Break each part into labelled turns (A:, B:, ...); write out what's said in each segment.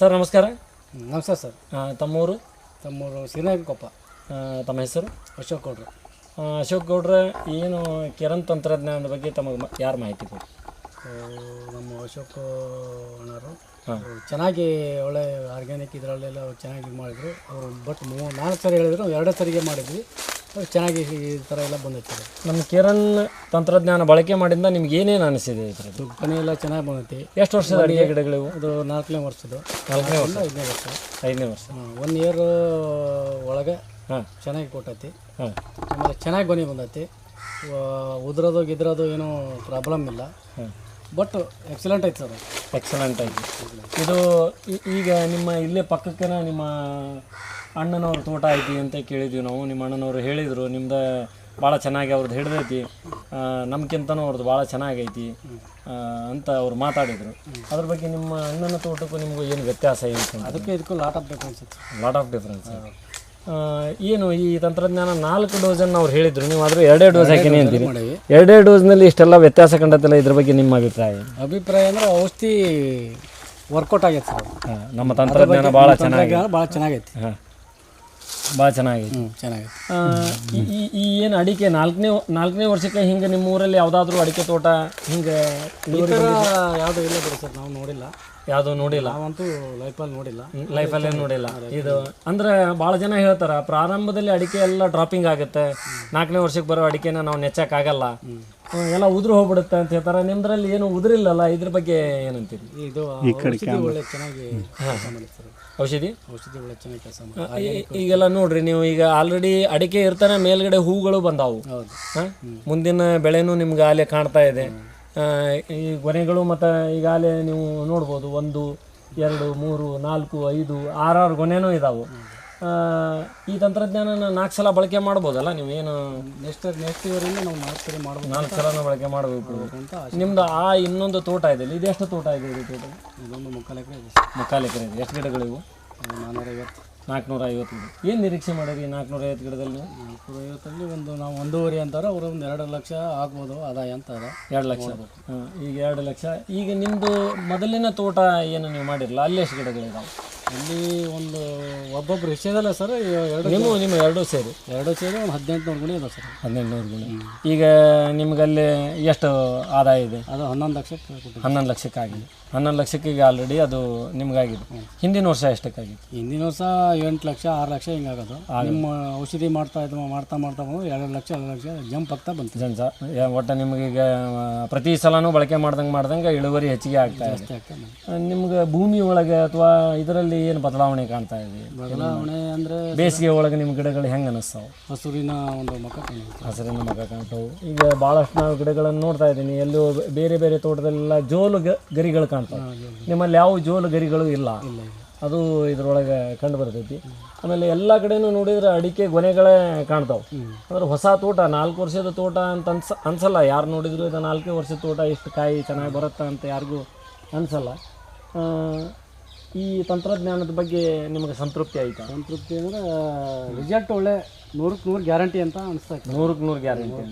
A: Sir ನಮಸ್ಕಾರ.
B: ನಮಸ್ಕಾರ sir.
A: ತಮ್ಮೂರು?
B: ತಮ್ಮೂರು ಸಿರಿನಾಯಕಕೊಪ್ಪ
A: ಆ, ತಮ್ಮ ಹೆಸರು?
B: ಅಶೋಕ್ ಗೌಡ್ರು.
A: ಅಶೋಕ್ ಗೌಡ್ರ ಏನು ಕಿರಣ್ ತಂತ್ರಜ್ಞಾನದ ಬಗ್ಗೆ ತಮಗೆ ಯಾರು ಮಾಹಿತಿ ಕೊಡಿ?
B: ನಮ್ಮ ಅಶೋಕ್ ಅಣ್ಣರು ಚೆನ್ನಾಗಿ ಒಳ್ಳೆ ಆರ್ಗ್ಯಾನಿಕ್ ಇದರಲ್ಲೆಲ್ಲ ಚೆನ್ನಾಗಿ ಮಾಡಿದರು. ಅವರು ಬಟ್ ಮೂ ನಾಲ್ಕು ಸರಿ ಹೇಳಿದ್ರು ಎರಡೇ ಸರಿಗೆ ಮಾಡಿದ್ವಿ. ಚೆನ್ನಾಗಿ ಈ ಥರ ಎಲ್ಲ ಬಂದೈತೆ.
A: ನಮ್ಮ ಕಿರಣ್ ತಂತ್ರಜ್ಞಾನ ಬಳಕೆ ಮಾಡಿಂದ ನಿಮ್ಗೆ ಏನೇನು ಅನಿಸಿದೆ ಇದ್ರದ್ದು
B: ಥರದ್ದು? ಗೊನೆ ಎಲ್ಲ ಚೆನ್ನಾಗಿ ಬಂದೈತಿ
A: ಎಷ್ಟು ವರ್ಷದ ಅಡಿಗೆ ಗಿಡಗಳಿವು?
B: ಅದು ನಾಲ್ಕನೇ ವರ್ಷದ್ದು.
A: ನಾಲ್ಕನೇ ವರ್ಷ
B: ಐದನೇ ವರ್ಷ
A: ಐದನೇ ವರ್ಷ.
B: ಒನ್ ಇಯರ್ ಒಳಗೆ
A: ಹಾಂ.
B: ಚೆನ್ನಾಗಿ ಕೊಟ್ಟೈತಿ.
A: ಹಾಂ.
B: ಆಮೇಲೆ ಚೆನ್ನಾಗಿ ಗೊನೆ ಬಂದೈತಿ. ವ- ಉದ್ರೋದು ಗಿದ್ರೋದು ಏನೂ ಪ್ರಾಬ್ಲಮ್ ಇಲ್ಲ.
A: ಹಾಂ.
B: ಬಟ್ ಎಕ್ಸಲೆಂಟ್ ಐತೆ ಸರ್
A: ಎಕ್ಸಲೆಂಟ್ ಐತಿ. ಇದು ಈ- ಈಗ ನಿಮ್ಮ ಇಲ್ಲೇ ಪಕ್ಕಕ್ಕೆ ನಿಮ್ಮ ಅಣ್ಣನವ್ರ ತೋಟ ಐತಿ ಅಂತ ಕೇಳಿದ್ವಿ ನಾವು. ನಿಮ್ಮ ಅಣ್ಣನವರು ಹೇಳಿದರು ನಿಮ್ದು ಭಾಳ ಚೆನ್ನಾಗಿ ಅವ್ರದ್ದು ಹಿಡ್ದೈತಿ. ನಮ್ಗಿಂತನೂ ಅವ್ರದ್ದು ಭಾಳ ಚೆನ್ನಾಗೈತಿ. ಅಂತ ಅವ್ರು ಮಾತಾಡಿದರು. ಅದ್ರ ಬಗ್ಗೆ ನಿಮ್ಮ ಅಣ್ಣನ ತೋಟಕ್ಕೂ ನಿಮಗೂ ಏನು ವ್ಯತ್ಯಾಸ ಏನು
B: ಅದಕ್ಕೆ ಇದಕ್ಕೂ lot of difference
A: lot of difference ಏನು ಈ ತಂತ್ರಜ್ಞಾನ ನಾಲ್ಕು ಡೋಸನ್ನು ಅವ್ರು ಹೇಳಿದ್ರು. ನೀವು ಆದರೂ ಎರಡೇ ಡೋಸ್ ಹಾಕಿನಿ ಅಂತೀರಿ. ಎರಡೇ ಡೋಸ್ನಲ್ಲಿ ಇಷ್ಟೆಲ್ಲ ವ್ಯತ್ಯಾಸ ಕಂಡತ್ತಲ್ಲ ಇದ್ರ ಬಗ್ಗೆ ನಿಮ್ಮ ಅಭಿಪ್ರಾಯ?
B: ಅಭಿಪ್ರಾಯ ಅಂದ್ರೆ ಔಷಧಿ ವರ್ಕೌಟ್ ಆಗೈತೆ ಸರ್
A: ನಮ್ಮ ತಂತ್ರಜ್ಞಾನ ಭಾಳ ಚೆನ್ನಾಗಿ
B: ಭಾಳ ಚೆನ್ನಾಗೈತಿ.
A: ಹಾಂ. ಭಾಳ ಚೆನ್ನಾಗಿದೆ
B: ಹ್ಞೂ
A: ಈ ಈ- ಏನು ಅಡಿಕೆ ನಾಲ್ಕನೇ ನಾಲ್ಕನೇ ವರ್ಷಕ್ಕೆ ಹಿಂಗೆ ನಿಮ್ಮ ಊರಲ್ಲಿ ಯಾವುದಾದ್ರೂ ಅಡಿಕೆ ತೋಟ ಹಿಂಗೆ
B: ಯಾವುದೂ ಇಲ್ಲ ಬಿಡಿ ಸರ್ ನಾವು ನೋಡಿಲ್ಲ.
A: ಯಾವುದೂ ನೋಡಿಲ್ಲ?
B: ನಾವಂತೂ ಲೈಫಲ್ಲಿ ನೋಡಿಲ್ಲ.
A: ಲೈಫಲ್ಲೇ ನೋಡಿಲ್ಲ. ಇದು ಅಂದ್ರೆ ಭಾಳ ಜನ ಹೇಳ್ತಾರೆ ಪ್ರಾರಂಭದಲ್ಲಿ ಅಡಿಕೆ ಎಲ್ಲ ಡ್ರಾಪಿಂಗ್ ಆಗುತ್ತೆ. ನಾಲ್ಕನೇ ವರ್ಷಕ್ಕೆ ಬರೋ ಅಡಿಕೆನ ನಾವು ನೆಚ್ಚಕ್ಕಾಗಲ್ಲ. ಎಲ್ಲ ಉದುರು ಹೋಗ್ಬಿಡುತ್ತೆ ಅಂತ ಹೇಳ್ತಾರೆ. ನಿಮ್ದ್ರಲ್ಲಿ ಏನು ಉದುರಿಲ್ಲಲ್ಲ? ಇದ್ರ ಬಗ್ಗೆ ಏನಂತೀರಿ
B: ಇದು ಔಷಧಿ ಒಳ್ಳೆ ಚೆನ್ನಾಗಿ ಕೆಲಸ ಮಾಡಿದೆ ಸರ್.
A: ಔಷಧಿ?
B: ಔಷಧಿ ಒಳ್ಳೆ ಚೆನ್ನಾಗಿ ಕೆಲಸ
A: ಈ- ಈಗೆಲ್ಲ ನೋಡ್ರಿ ನೀವು ಈಗ ಆಲ್ರೆಡಿ ಅಡಿಕೆ ಇರ್ತಾನೆ ಮೇಲ್ಗಡೆ ಹೂಗಳು ಬಂದಾವು.
B: ಹೌದು.
A: ಹ? ಮುಂದಿನ ಬೆಳೆನೂ ನಿಮ್ಗೆ ಆಲೆ ಕಾಣ್ತಾ ಇದೆ. ಆ, ಈ ಗೊನೆಗಳು ಮತ್ತು ಈಗಾಗಲೇ ನೀವು ನೋಡ್ಬೋದು ಒಂದು ಎರಡು ಮೂರು ನಾಲ್ಕು ಐದು ಆರಾರು ಗೊನೆನೂ ಇದಾವೆ. ಈ ತಂತ್ರಜ್ಞಾನನ ನಾಲ್ಕು ಸಲ ಬಳಕೆ ಮಾಡ್ಬೋದಲ್ಲ ನೀವು ಏನು?
B: ನೆಕ್ಸ್ಟ್ ನೆಕ್ಸ್ಟ್ ಇವರಿಂದ ನಾವು ನಾಲ್ಕು ಸರಿ ಮಾಡ್ಬೋದು
A: ನಾಲ್ಕು ಸಲನೂ ಬಳಕೆ ಮಾಡಬೇಕು.
B: ಅಂತ
A: ನಿಮ್ದು ಆ ಇನ್ನೊಂದು ತೋಟ ಇದೆ ಇದೆಷ್ಟು ತೋಟ ಇದೆ ಇದು ತೋಟ?
B: ಇದೊಂದು ಮುಕ್ಕಾಲು ಎಕರೆ ಇದೆ.
A: ಮುಕ್ಕಾಲು ಎಕರೆ ಇದೆ. ಎಷ್ಟು ಗಿಡಗಳಿವು
B: ನಾನ್ನೂರೈವತ್ತು
A: ನಾಲ್ಕುನೂರ ಐವತ್ತು ಗಿಡ. ಏನು ನಿರೀಕ್ಷೆ ಮಾಡಿರಿ ನಾಲ್ಕುನೂರ ಐವತ್ತು ಗಿಡದಲ್ಲಿ ನಾಲ್ಕುನೂರ
B: ಐವತ್ತಲ್ಲಿ ಒಂದು ನಾವು ಒಂದೂವರೆ ಅಂತಾರೆ. ಅವರು ಒಂದು ಎರಡು ಲಕ್ಷ ಆಗ್ಬೋದು ಆದಾಯ ಅಂತ ಅದ
A: ಎರಡು ಲಕ್ಷ. ಈಗ ಎರಡು ಲಕ್ಷ. ಈಗ ನಿಮ್ಮದು ಮೊದಲಿನ ತೋಟ ಏನು ನೀವು ಮಾಡಿರಲ್ಲ ಅಲ್ಲಿ ಎಷ್ಟು ಗಿಡಗಳಿದಾವೆ?
B: ಅಲ್ಲಿ ಒಂದು ಒಬ್ಬೊಬ್ರು ಹೆಚ್ಚಿದಲ್ಲ ಸರ್? ಎರಡು
A: ನಿಮ್ಮ ನಿಮ್ಮ ಎರಡೂ ಸೇರಿ.
B: ಎರಡು ಸೇರಿ ಒಂದು ಹದಿನೆಂಟುನೂರು ಗುಣಿ ಇದೆ ಸರ್.
A: ಹದಿನೆಂಟುನೂರು ಗುಣಿ. ಈಗ ನಿಮ್ಗಲ್ಲಿ ಎಷ್ಟು ಆದಾಯ ಇದೆ?
B: ಅದು ಹನ್ನೊಂದು ಲಕ್ಷಕ್ಕೆ ಕೊಟ್ಟಿದ್ದೆ
A: ಹನ್ನೊಂದು ಲಕ್ಷಕ್ಕಾಗಿದೆ. ಹನ್ನೊಂದು ಲಕ್ಷಕ್ಕೆ ಈಗ ಆಲ್ರೆಡಿ ಅದು ನಿಮ್ಗಾಗಿದೆ. ಹಿಂದಿನ ವರ್ಷ ಎಷ್ಟಕ್ಕಾಗಿತ್ತು?
B: ಹಿಂದಿನ ವರ್ಷ ಎಂಟು ಲಕ್ಷ ಆರು ಲಕ್ಷ ಹಿಂಗಾಗೋದು ನಿಮ್ಮ ಔಷಧಿ ಮಾಡ್ತಾ ಇದ್ದು ಮಾಡ್ತಾ ಮಾಡ್ತಾ ಬಂದು ಎರಡು ಲಕ್ಷ ಎರಡು ಲಕ್ಷ ಜಂಪ್ ಆಗ್ತಾ ಬಂತು.
A: ಜನ್ಸ ಒಟ್ಟು ನಿಮಗೀಗ ಆ, ಪ್ರತಿ ಸಲನೂ ಬಳಕೆ ಮಾಡ್ದಂಗೆ ಮಾಡ್ದಂಗೆ ಇಳುವರಿ ಹೆಚ್ಚಿಗೆ ಆಗ್ತಾ ಇದೆ.
B: ಜಾಸ್ತಿ ಆಗ್ತಾ ಬಂತು.
A: ನಿಮ್ಗೆ ಭೂಮಿ ಒಳಗೆ ಅಥವಾ ಇದರಲ್ಲಿ ಏನು ಬದಲಾವಣೆ ಕಾಣ್ತಾ ಇದೆ?
B: ಬದಲಾವಣೆ ಅಂದರೆ
A: ಬೇಸಿಗೆ ಒಳಗೆ ನಿಮ್ಮ ಗಿಡಗಳು ಹೆಂಗೆ ಅನಿಸ್ತಾವೆ?
B: ಹಸುರಿನ ಒಂದು ಮಗ
A: ಹಸುರಿನ ಮಗ ಕಾಣ್ತಾವು. ಈಗ ಭಾಳಷ್ಟು ನಾವು ಗಿಡಗಳನ್ನು ನೋಡ್ತಾ ಇದ್ದೀನಿ. ಎಲ್ಲೂ ಬೇರೆ ಬೇರೆ ತೋಟದಲ್ಲೆಲ್ಲ ಜೋಲು ಗರಿಗಳು ಕಾಣ್ತಾವೆ. ನಿಮ್ಮಲ್ಲಿ ಯಾವ ಜೋಲು ಗರಿಗಳು ಇಲ್ಲ? ಅದು ಇದ್ರೊಳಗೆ ಕಂಡು ಬರ್ತೈತಿ ಆಮೇಲೆ ಎಲ್ಲ ಕಡೆನೂ ನೋಡಿದ್ರೆ ಅಡಿಕೆ ಗೊನೆಗಳೇ ಕಾಣ್ತಾವೆ. ಅಂದ್ರೆ ಹೊಸ ತೋಟ ನಾಲ್ಕು ವರ್ಷದ ತೋಟ ಅಂತ ಅನ್ಸ ಅನ್ಸಲ್ಲ. ಯಾರು ನೋಡಿದ್ರು ಇದು ನಾಲ್ಕೇ ವರ್ಷದ ತೋಟ ಇಷ್ಟು ಕಾಯಿ ಚೆನ್ನಾಗಿ ಬರುತ್ತಾ ಅಂತ ಯಾರಿಗೂ ಅನ್ಸಲ್ಲ. ಈ ತಂತ್ರಜ್ಞಾನದ ಬಗ್ಗೆ ನಿಮಗೆ ಸಂತೃಪ್ತಿ ಆಯ್ತಾ?
B: ಸಂತೃಪ್ತಿ ಅಂದರೆ ರಿಸಲ್ಟ್ ಒಳ್ಳೆ ನೂರಕ್ಕೆ ನೂರು ಗ್ಯಾರಂಟಿ ಅಂತ ಅನಿಸ್ತಾ ಇತ್ತು.
A: ನೂರಕ್ಕೆ ನೂರು ಗ್ಯಾರಂಟಿ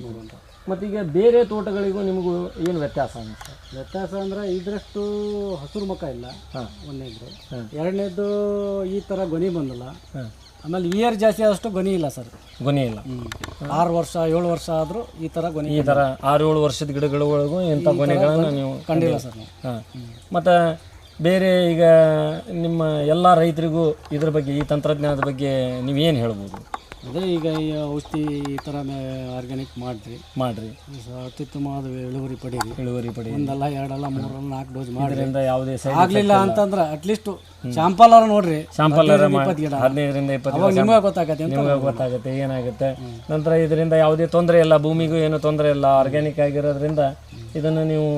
A: ಮತ್ತೀಗ ಬೇರೆ ತೋಟಗಳಿಗೂ ನಿಮಗೂ ಏನು ವ್ಯತ್ಯಾಸ ಅನಿಸ್ತಾ
B: ವ್ಯತ್ಯಾಸ ಅಂದರೆ ಇದರಷ್ಟು ಹಸಿರು ಮುಖ ಇಲ್ಲ
A: ಹಾಂ.
B: ಒಂದನೇದು. ಎರಡನೇದು ಈ ಥರ ಗೊನಿ ಬಂದಿಲ್ಲ. ಆಮೇಲೆ ಇಯರ್ ಜಾಸ್ತಿ ಆದಷ್ಟು ಗೊನಿ ಇಲ್ಲ ಸರ್.
A: ಗೊನಿ ಇಲ್ಲ.
B: ಆರು ವರ್ಷ ಏಳು ವರ್ಷ ಆದರೂ ಈ ಥರ ಗೊನಿ
A: ಈ ಥರ ಆರು ಏಳು ವರ್ಷದ ಗಿಡಗಳ ಒಳಗೂ ಇಂಥ ಗೊನೆಗಳನ್ನು ನೀವು
B: ಕಂಡಿಲ್ಲ ಸರ್.
A: ಮತ್ತು ಬೇರೆ ಈಗ ನಿಮ್ಮ ಎಲ್ಲ ರೈತರಿಗೂ ಇದ್ರ ಬಗ್ಗೆ ಈ ತಂತ್ರಜ್ಞಾನದ ಬಗ್ಗೆ ನೀವೇನು ಹೇಳ್ಬೋದು?
B: ಅದೇ ಈಗ ಈ ಔಷಧಿ ಈ ಥರ ಆರ್ಗ್ಯಾನಿಕ್ ಮಾಡಿರಿ.
A: ಮಾಡಿರಿ.
B: ಅತ್ಯುತ್ತಮವಾದ ಇಳುವರಿ ಪಡೀರಿ.
A: ಇಳುವರಿ ಪಡಿ
B: ಒಂದಲ್ಲ ಎರಡಲ್ಲ ಮೂರಲ್ಲ ನಾಲ್ಕು ಡೋಸ್
A: ಮಾಡಿದ್ರಿಂದ ಯಾವುದೇ
B: ಆಗ್ಲಿಲ್ಲ ಅಂತಂದ್ರೆ ಅಟ್ಲೀಸ್ಟ್ ಶಾಂಪಲ್ ಅವ್ರ ನೋಡ್ರಿ.
A: ಶಾಂಪಲ್ ಹದಿನೈದರಿಂದ ಇಪ್ಪತ್ತು
B: ನಿಮಗೆ ಗೊತ್ತಾಗತ್ತೆ
A: ನಿಮಗೆ ಗೊತ್ತಾಗುತ್ತೆ ಏನಾಗುತ್ತೆ. ನಂತರ ಇದರಿಂದ ಯಾವುದೇ ತೊಂದರೆ ಇಲ್ಲ ಭೂಮಿಗೂ ಏನು ತೊಂದರೆ ಇಲ್ಲ ಆರ್ಗ್ಯಾನಿಕ್ ಆಗಿರೋದ್ರಿಂದ ಇದನ್ನು ನೀವು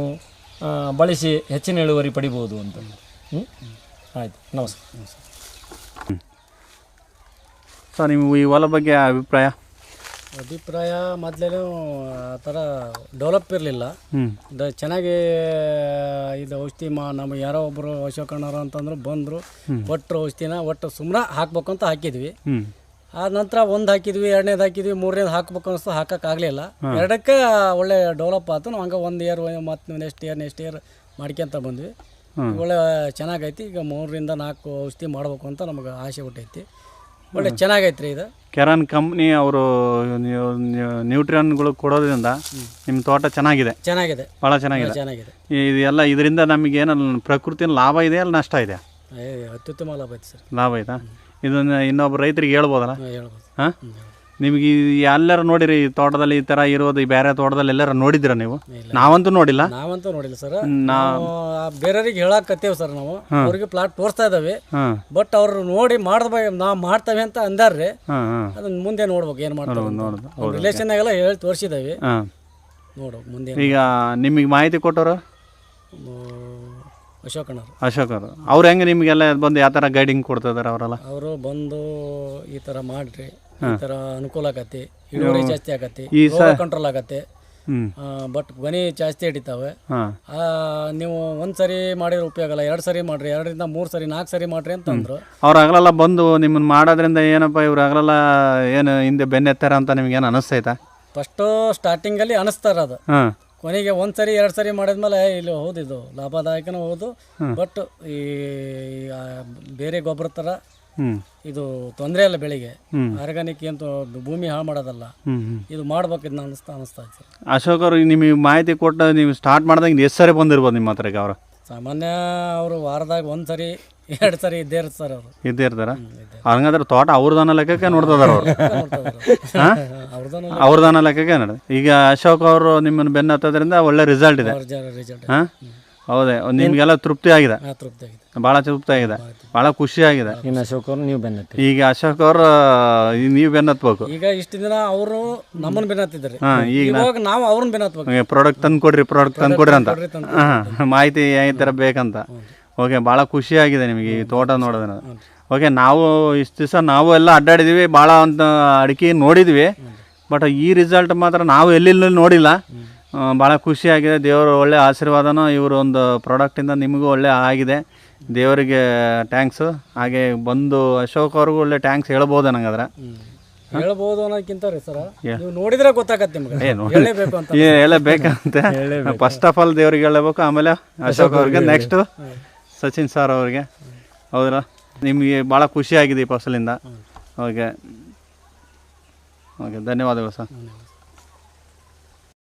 A: ಬಳಸಿ ಹೆಚ್ಚಿನ ಇಳುವರಿ ಪಡಿಬೋದು ಅಂತ. ಹ್ಞೂ ಆಯಿತು. ನಮಸ್ಕಾರ.
C: ಸರ್ ನಿಮ್ಮ ಈ ಹೊಲ ಬಗ್ಗೆ ಅಭಿಪ್ರಾಯ?
B: ಅಭಿಪ್ರಾಯ ಮೊದಲೇನು ಆ ಥರ ಡೆವಲಪ್ ಇರಲಿಲ್ಲ.
C: ಹ್ಞೂ
B: ದ ಚೆನ್ನಾಗಿ ಇದು ಔಷಧಿ ಮಾ ನಮಗೆ ಯಾರೋ ಒಬ್ಬರು ಅಶೋಕಣ್ಣರು ಅಂತಂದ್ರು ಬಂದರು. ಒಟ್ಟು ಔಷಧಿನ ಒಟ್ಟು ಸುಮ್ಮನೆ ಹಾಕ್ಬೇಕು ಅಂತ ಹಾಕಿದ್ವಿ.
C: ಹ್ಞೂ
B: ಆ ನಂತರ ಒಂದು ಹಾಕಿದ್ವಿ ಎರಡನೇದು ಹಾಕಿದ್ವಿ ಮೂರನೇದು ಹಾಕ್ಬೇಕು ಅನಿಸ್ತು ಹಾಕೋಕ್ಕಾಗಲಿಲ್ಲ ಎರಡಕ್ಕೆ ಒಳ್ಳೆ ಡೆವಲಪ್ ಆಯ್ತು ನಾವು ಹಂಗೆ ಒಂದು ಇಯರ್ ಮತ್ತು ನೆಕ್ಸ್ಟ್ ಇಯರ್ ನೆಕ್ಸ್ಟ್ ಇಯರ್ ಮಾಡ್ಕೊಂತ ಬಂದ್ವಿ. ಒಳ್ಳೆ ಚೆನ್ನಾಗೈತಿ ಈಗ ಮೂರರಿಂದ ನಾಲ್ಕು ಔಷಧಿ ಮಾಡಬೇಕು ಅಂತ ನಮಗೆ ಆಸೆ ಹುಟ್ಟೈತಿ. ಒಳ್ಳೆ ಚೆನ್ನಾಗೈತೆ ರೀ ಇದು.
C: ಕೆರಾನ್ ಕಂಪ್ನಿ ಅವರು ನ್ಯೂಟ್ರಿಯನ್ಗಳು ಕೊಡೋದ್ರಿಂದ ನಿಮ್ಮ ತೋಟ ಚೆನ್ನಾಗಿದೆ?
B: ಚೆನ್ನಾಗಿದೆ.
C: ಭಾಳ ಚೆನ್ನಾಗಿದೆ.
B: ಚೆನ್ನಾಗಿದೆ.
C: ಇದೆಲ್ಲ ಇದರಿಂದ ನಮಗೆ ಪ್ರಕೃತಿಯ ಲಾಭ ಇದೆ ಅಲ್ಲಿ ನಷ್ಟ ಇದೆ
B: ಅತ್ಯುತ್ತಮ ಲಾಭ ಐತಿ ಸರ್.
C: ಲಾಭ ಆಯ್ತಾ ಇದನ್ನ ಇನ್ನೊಬ್ಬ ರೈತರಿಗೆ ಹೇಳ್ಬೋದಲ್ಲ?
B: ನಿಮ್ಗೆ ಹೇಳ್ಬೋದು.
C: ಹಾಂ. ನಿಮಗೆ ಎಲ್ಲರೂ ನೋಡಿರಿ ಈ ತೋಟದಲ್ಲಿ ಈ ಥರ ಇರೋದು ಈ ಬೇರೆ ತೋಟದಲ್ಲಿ ಎಲ್ಲರೂ ನೋಡಿದ್ರ ನೀವು? ನಾವಂತೂ ನೋಡಿಲ್ಲ.
B: ನಾವಂತೂ ನೋಡಿಲ್ಲ ಸರ್. ನಾವು ಬೇರೆಯವ್ರಿಗೆ ಹೇಳಕತ್ತೇವ್ ಸರ್ ನಾವು. ಅವ್ರಿಗೆ ಪ್ಲಾಟ್ ತೋರಿಸ್ತಾ ಇದ್ದಾವೆ
C: ಹಾಂ.
B: ಬಟ್ ಅವ್ರು ನೋಡಿ ಮಾಡ್ದ ನಾವು ಮಾಡ್ತೇವೆ ಅಂತ ಅಂದಾರ್ರಿ
C: ಹಾಂ ಹಾಂ.
B: ಅದನ್ನ ಮುಂದೆ ನೋಡ್ಬೇಕು ಏನು ಮಾಡ್ತಾರೆ
C: ನೋಡೋದು
B: ರಿಲೇಷನ್ನಾಗೆಲ್ಲ ಹೇಳಿ ತೋರಿಸಿದಾವೆ.
C: ಹಾಂ.
B: ನೋಡು ಮುಂದೆ
C: ಈಗ ನಿಮಗೆ ಮಾಹಿತಿ ಕೊಟ್ಟವರು?
B: ಅಶೋಕಣ್ಣರು
C: ಅಶೋಕರು ಅವರು. ಅವ್ರು ಹೆಂಗೆ ನಿಮಗೆಲ್ಲ ಬಂದು ಯಾವ ಥರ ಗೈಡಿಂಗ್ ಕೊಡ್ತಿದಾರೆ ಅವರೆಲ್ಲ?
B: ಅವರು ಬಂದು ಈ ಥರ ಮಾಡ್ರಿ ಈ ಥರ ಅನುಕೂಲ ಆಗತ್ತೆ ಇಳುವರಿ ಜಾಸ್ತಿ ಆಗತ್ತೆ
C: ಈ
B: ಕಂಟ್ರೋಲ್ ಆಗತ್ತೆ.
C: ಹ್ಞೂ
B: ಬಟ್ ಗೊನೆ ಜಾಸ್ತಿ ಹಿಡಿತಾವೆ.
C: ಹಾಂ.
B: ಆ, ನೀವು ಒಂದು ಸರಿ ಮಾಡಿದ್ರೆ ಉಪಯೋಗ ಇಲ್ಲ ಎರಡು ಸರಿ ಮಾಡ್ರಿ ಎರಡರಿಂದ ಮೂರು ಸರಿ ನಾಲ್ಕು ಸರಿ ಮಾಡ್ರಿ ಅಂತ ಅಂದ್ರು.
C: ಅವ್ರು ಹಗಲೆಲ್ಲ ಬಂದು ನಿಮ್ಮನ್ನ ಮಾಡೋದ್ರಿಂದ ಏನಪ್ಪ ಇವ್ರು ಹಗಲೆಲ್ಲ ಏನು ಹಿಂದೆ ಬೆನ್ನೆತ್ತಾರ ಅಂತ ನಿಮ್ಗೆ ಏನು ಅನಿಸ್ತೈತಾ
B: ಫಸ್ಟು ಸ್ಟಾರ್ಟಿಂಗಲ್ಲಿ ಅನಿಸ್ತಾರ ಅದು.
C: ಹಾಂ.
B: ಕೊನೆಗೆ ಒಂದು ಸರಿ ಎರಡು ಸರಿ ಮಾಡಿದ್ಮೇಲೆ ಇಲ್ಲಿ ಹೌದು ಇದು ಲಾಭದಾಯಕನೂ ಹೌದು. ಬಟ್ ಈ ಆ, ಬೇರೆ ಗೊಬ್ಬರ ಥರ
C: ಹ್ಞೂ
B: ಇದು ತೊಂದರೆ ಇಲ್ಲ ಬೆಳೆಗೆ. ಆರ್ಗಾನಿಕ್ ಏನು ಭೂಮಿ ಹಾಳು ಮಾಡೋದಲ್ಲ.
C: ಹ್ಞೂ ಹ್ಞೂ
B: ಇದು ಮಾಡ್ಬೇಕು ಇದನ್ನ ಅನಿಸ್ತಾ ಅನಿಸ್ತಾ ಇತ್ತು
C: ಅಶೋಕ್ ಅವರು ನಿಮಗೆ ಮಾಹಿತಿ ಕೊಟ್ಟು ನೀವು ಸ್ಟಾರ್ಟ್ ಮಾಡ್ದಂಗೆ ಎಷ್ಟು ಸರಿ ಬಂದಿರ್ಬೋದು ನಿಮ್ಮ ಹತ್ರಕ್ಕೆ ಅವರು?
B: ಸಾಮಾನ್ಯ ಅವರು ವಾರದಾಗ ಒಂದು ಸರಿ ಎರಡು ಸರಿ ಇದ್ದೇ ಇರ್ತಾರೆ? ಸರ್ ಅವರು
C: ಇದ್ದೇ ಇರ್ತಾರ. ಹಂಗಂದ್ರೆ ತೋಟ ಅವ್ರದಾನ ಲೆಕ್ಕಕ್ಕೆ ನೋಡ್ತದಾರ ಅವ್ರು.
B: ಅವ್ರದ್ದು
C: ಅವ್ರದನ್ನ ಲೆಕ್ಕಕ್ಕೆ ನೋಡಿ ಈಗ ಅಶೋಕ್ ಅವರು ನಿಮ್ಮನ್ನು ಬೆನ್ನ ಹತ್ತೋದ್ರಿಂದ ಒಳ್ಳೆ ರಿಸಲ್ಟ್ ಇದೆ.
B: ರಿಸಲ್ಟ್
C: ಹಾಂ? ಹೌದೇ ನಿಮಗೆಲ್ಲ ತೃಪ್ತಿ ಆಗಿದೆ
B: ಬಹಳ ತೃಪ್ತಿ ಆಗಿದೆ
C: ಭಾಳ ತೃಪ್ತಿ. ಆಗಿದೆ ಭಾಳ ಖುಷಿ. ಆಗಿದೆ
A: ಇನ್ನು ಅಶೋಕ್ ಅವ್ರು ನೀವು ಬೆನ್ನತ್ತಿ
C: ಈಗ ಅಶೋಕ್ ಅವರು ನೀವು ಬೆನ್ನತ್ಬೇಕು.
B: ಈಗ ಇಷ್ಟು ದಿನ ಅವರು ನಮ್ಮನ್ನ ಬೆನ್ನತ್ತಿದ್ದಾರೆ.
C: ಹಾಂ ಈಗ
B: ಇವಾಗ ನಾವು ಅವ್ರನ್ನ ಬೆನ್ನತ್ಬೇಕು.
C: ಪ್ರಾಡಕ್ಟ್ ತಂದು ಕೊಡ್ರಿ ಪ್ರಾಡಕ್ಟ್ ತಂದು ಕೊಡ್ರಿ ಅಂತ. ಹಾಂ ಮಾಹಿತಿ ಈ ಥರ ಬೇಕಂತ. ಓಕೆ ಭಾಳ ಖುಷಿಯಾಗಿದೆ ನಿಮಗೆ ಈ ತೋಟ ನೋಡೋದನ್ನ. ಓಕೆ ನಾವು ಇಷ್ಟು ದಿವಸ ನಾವು ಎಲ್ಲ ಅಡ್ಡಾಡಿದ್ವಿ ಭಾಳ ಅಂತ ಅಡಿಕೆ ನೋಡಿದ್ವಿ. ಬಟ್ ಈ ರಿಸಲ್ಟ್ ಮಾತ್ರ ನಾವು ಎಲ್ಲಿ ನೋಡಿಲ್ಲ. ಭಾಳ ಖುಷಿಯಾಗಿದೆ. ದೇವರು ಒಳ್ಳೆ ಆಶೀರ್ವಾದನೂ ಇವರು ಒಂದು ಪ್ರಾಡಕ್ಟಿಂದ ನಿಮಗೂ ಒಳ್ಳೆ ಆಗಿದೆ. ದೇವರಿಗೆ ಟ್ಯಾಂಕ್ಸು ಹಾಗೆ ಬಂದು ಅಶೋಕ್ ಅವ್ರಿಗೂ ಒಳ್ಳೆ ಟ್ಯಾಂಕ್ಸ್ ಹೇಳ್ಬೋದು ನನಗಾದ್ರೆ
B: ಹೇಳ್ಬೋದು ಅನ್ನೋಕ್ಕಿಂತ ರೀ ಸರ. ನೀವು ನೋಡಿದ್ರೆ ಗೊತ್ತಾಗತ್ತೆ ನಿಮ್ಗೆ.
C: ಏನು
B: ಅಂತ.
C: ಹೇಳಬೇಕಂತೆ. ಫಸ್ಟ್ ಆಫ್ ಆಲ್ ದೇವ್ರಿಗೆ ಹೇಳಬೇಕು ಆಮೇಲೆ ಅಶೋಕ್ ಅವ್ರಿಗೆ ನೆಕ್ಸ್ಟು ಸಚಿನ್ ಸರ್ ಅವ್ರಿಗೆ. ಹೌದಾ ನಿಮಗೆ ಭಾಳ ಖುಷಿಯಾಗಿದೆ ಈ ಫಸಲಿಂದ ಓಕೆ. ಓಕೆ ಧನ್ಯವಾದಗಳು ಸರ್.